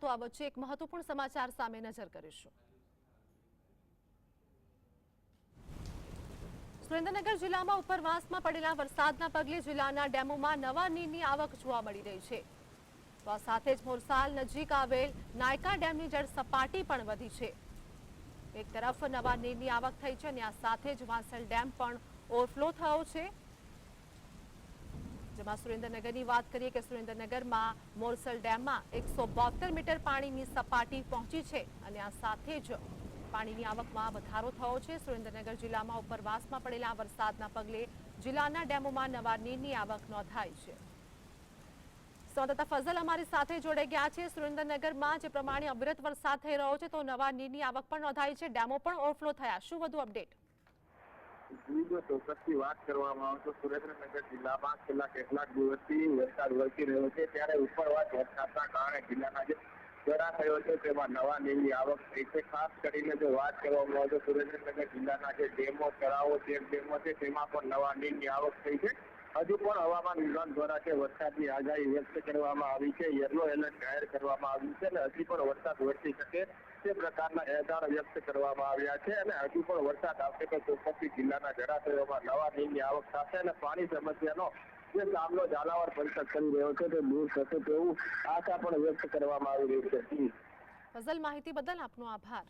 તો આ વચ્ચે એક મહત્વપૂર્ણ સમાચાર સામે નજર કરીશું. સુરેન્દ્રનગર જિલ્લામાં ઉપરવાસમાં પડેલા વરસાદના પગલે જિલ્લાના ડેમોમાં નવા નીરની આવક જોવા મળી રહી છે. તો આ સાથે જ મોરસાલ નજીક આવેલ નાયકા ડેમની જળ સપાટી પણ વધી છે. એક તરફ નવા નીરની આવક થઈ છે અને આ સાથે જ વાંસલ ડેમ પણ ઓવરફ્લો થયો છે. જેમાં સુરેન્દ્રનગરની વાત કરીએ કે સુરેન્દ્રનગરમાં મોરસલ ડેમમાં એકસો મીટર પાણીની સપાટી પહોંચી છે અને આ સાથે જ પાણીની આવકમાં વધારો થયો છે. સુરેન્દ્રનગર જિલ્લામાં ઉપરવાસમાં પડેલા વરસાદના પગલે જિલ્લાના ડેમોમાં નવા નીરની આવક નોંધાઈ છે. સંવાદદાતા ફઝલ અમારી સાથે જોડાઈ ગયા છે. સુરેન્દ્રનગરમાં જે પ્રમાણે અવિરત વરસાદ થઈ રહ્યો છે, તો નવા નીરની આવક પણ નોંધાઈ છે. ડેમો પણ ઓવરફ્લો થયા. શું વધુ અપડેટ? જો ચોક્કસથી વાત કરવામાં આવે તો સુરેન્દ્રનગર જિલ્લામાં છેલ્લા કેટલાક દિવસથી વરસાદ વરસી રહ્યો છે. ત્યારે ઉપરવાસ વરસાદના કારણે જિલ્લાના જે જળાશયો છે તેમાં નવા નીરની આવક થઈ છે. ખાસ કરીને જો વાત કરવામાં આવે તો સુરેન્દ્રનગર જિલ્લાના જે ડેમો, તળાવો, જે ડેમો છે તેમાં પણ નવા નીરની આવક થઈ છે. હજુ પણ હવામાન વિભાગ દ્વારા કે વરસાદની આગાહી વ્યક્ત કરવામાં આવી છે યલો એલર્ટ જાહેર કરવામાં આવ્યું છે અને હજી પણ વરસાદ વરસી શકે તે પ્રકારના એધાર વ્યક્ત કરવામાં આવ્યા છે અને હજુ પણ વરસાદ આવશે તો ચોક્કસથી જિલ્લાના જળાશયોમાં નવા નીરની આવક થશે અને પાણી સમસ્યાનો જે સામનો ઝાલાવાડ પંથક કરી રહ્યો છે તે દૂર થશે તેવું આશા પણ વ્યક્ત કરવામાં આવી રહી છે. ફઝલ માહિતી બદલ આપનો આભાર